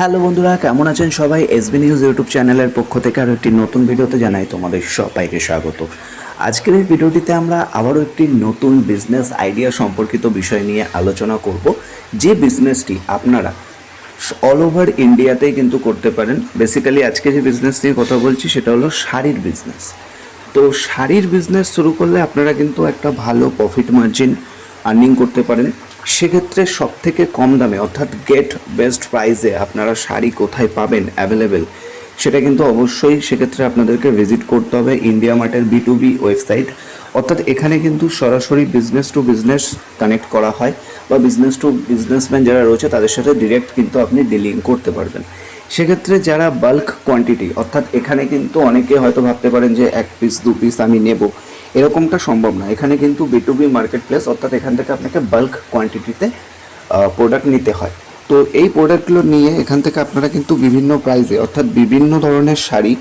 Hello বন্ধুরা, কেমন আছেন সবাই? এসবি নিউজ ইউটিউব চ্যানেলের পক্ষ থেকে আরও একটি নতুন ভিডিওতে জানাই তোমাদের সবাইকে স্বাগত। আজকের এই ভিডিওটিতে আমরা আবারও একটি নতুন বিজনেস আইডিয়া সম্পর্কিত বিষয় নিয়ে আলোচনা করব। যে বিজনেসটি আপনারা অল ওভার ইন্ডিয়াতেই কিন্তু করতে পারেন। বেসিক্যালি আজকে যে বিজনেস নিয়ে কথা বলছি, সেটা হলো শাড়ির বিজনেস তো শাড়ির বিজনেস শুরু করলে আপনারা কিন্তু একটা ভালো প্রফিট মার্জিন আর্নিং করতে পারেন। সেক্ষেত্রে সব থেকে কম দামে, অর্থাৎ গেট বেস্ট প্রাইসে আপনারা শাড়ি কোথায় পাবেন অ্যাভেলেবেল সেটা কিন্তু অবশ্যই সেক্ষেত্রে আপনাদেরকে ভিজিট করতে হবে ইন্ডিয়া মার্টের বি টু বি ওয়েবসাইট অর্থাৎ এখানে কিন্তু সরাসরি বিজনেস টু বিজনেস কানেক্ট করা হয় বা বিজনেস টু বিজনেসম্যান যারা রয়েছে তাদের সাথে ডিরেক্ট কিন্তু আপনি ডিলিং করতে পারবেন। সেক্ষেত্রে যারা বাল্ক কোয়ান্টিটি অর্থাৎ এখানে কিন্তু অনেকে হয়তো ভাবতে পারেন যে এক পিস দু পিস আমি নেব। এরকমটা সম্ভব না। এখানে কিন্তু B to B market place অর্থাৎ এখান থেকে আপনাকে বাল্ক কোয়ান্টিটিতে প্রোডাক্ট নিতে হয়। তো এই প্রোডাক্টগুলো নিয়ে এখান থেকে আপনারা কিন্তু বিভিন্ন প্রাইসে অর্থাৎ বিভিন্ন ধরনের শাড়ি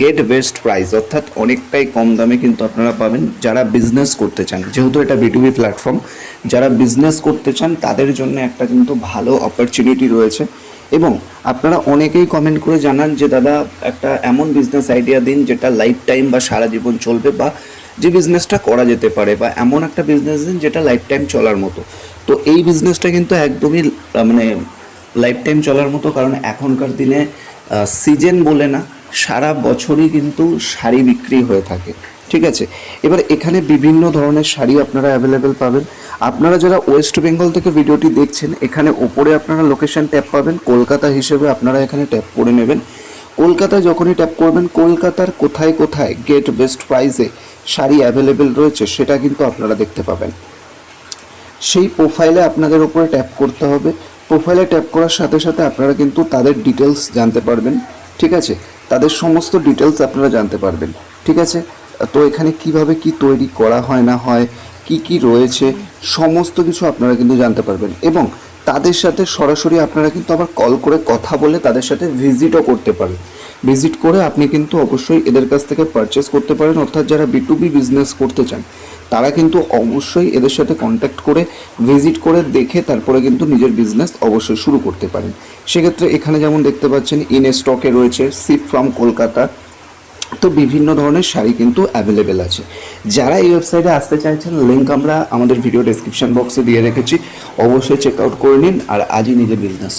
গেট বেস্ট প্রাইস অর্থাৎ অনেকটাই কম দামে কিন্তু আপনারা পাবেন যারা বিজনেস করতে চান। যেহেতু এটা বিটুবি প্ল্যাটফর্ম যারা বিজনেস করতে চান, তাদের জন্য একটা কিন্তু ভালো অপরচুনিটি রয়েছে। এবং আপনারা অনেকেই কমেন্ট করে জানান যে, দাদা, একটা এমন বিজনেস আইডিয়া দিন যেটা লাইফ টাইম বা সারা জীবন চলবে বা যে বিজনেসটা করা যেতে পারে বা এমন একটা বিজনেস দিন যেটা লাইফ টাইম চলার মতো। তো এই বিজনেসটা কিন্তু একদমই মানে লাইফ টাইম চলার মতো কারণ এখনকার দিনে সিজন বলে না, সারা বছরই কিন্তু শাড়ি বিক্রি হয়ে থাকে। ঠিক আছে? এবার এখানে বিভিন্ন ধরনের শাড়ি আপনারা অ্যাভেলেবেল পাবেন। আপনারা যারা ওয়েস্ট বেঙ্গল থেকে ভিডিওটি দেখছেন, এখানে ওপরে আপনারা লোকেশন ট্যাপ পাবেন। কলকাতা হিসেবে আপনারা এখানে ট্যাপ করে নেবেন। কলকাতা যখনই ট্যাপ করবেন, কলকাতার কোথায় কোথায় গেট বেস্ট প্রাইসে শাড়ি অ্যাভেলেবেল রয়েছে, সেটা কিন্তু আপনারা দেখতে পাবেন। সেই প্রোফাইলে আপনাদের উপরে ট্যাপ করতে হবে। প্রোফাইলে ট্যাপ করার সাথে সাথে আপনারা কিন্তু তাদের ডিটেলস জানতে পারবেন, ঠিক আছে? তাদের সমস্ত ডিটেলস আপনারা জানতে পারবেন, ঠিক আছে? তো এখানে কীভাবে কি তৈরি করা হয় না হয়, কি কি রয়েছে, সমস্ত কিছু আপনারা কিন্তু জানতে পারবেন। এবং তাদের সাথে সরাসরি আপনারা কিন্তু আবার কল করে কথা বলে তাদের সাথে ভিজিটও করতে পারেন। ভিজিট করে আপনি কিন্তু অবশ্যই এদের কাছ থেকে পারচেস করতে পারেন। অর্থাৎ যারা বি টু বিজনেস করতে চান, তারা কিন্তু অবশ্যই এদের সাথে কন্ট্যাক্ট করে ভিজিট করে দেখে তারপরে কিন্তু নিজের বিজনেস অবশ্যই শুরু করতে পারেন। সেক্ষেত্রে এখানে যেমন দেখতে পাচ্ছেন ইন স্টকে রয়েছে সিপ ফ্রম কলকাতা তো বিভিন্ন ধরনের শাড়ি কিন্তু অ্যাভেলেবেল আছে। যারা এই ওয়েবসাইটে আসতে চাইছেন লিঙ্ক আমরা আমাদের ভিডিও ডেসক্রিপশন বক্সে দিয়ে রেখেছি। অবশ্যই চেক আউট করে নিন আর আজই নিজের বিজনেস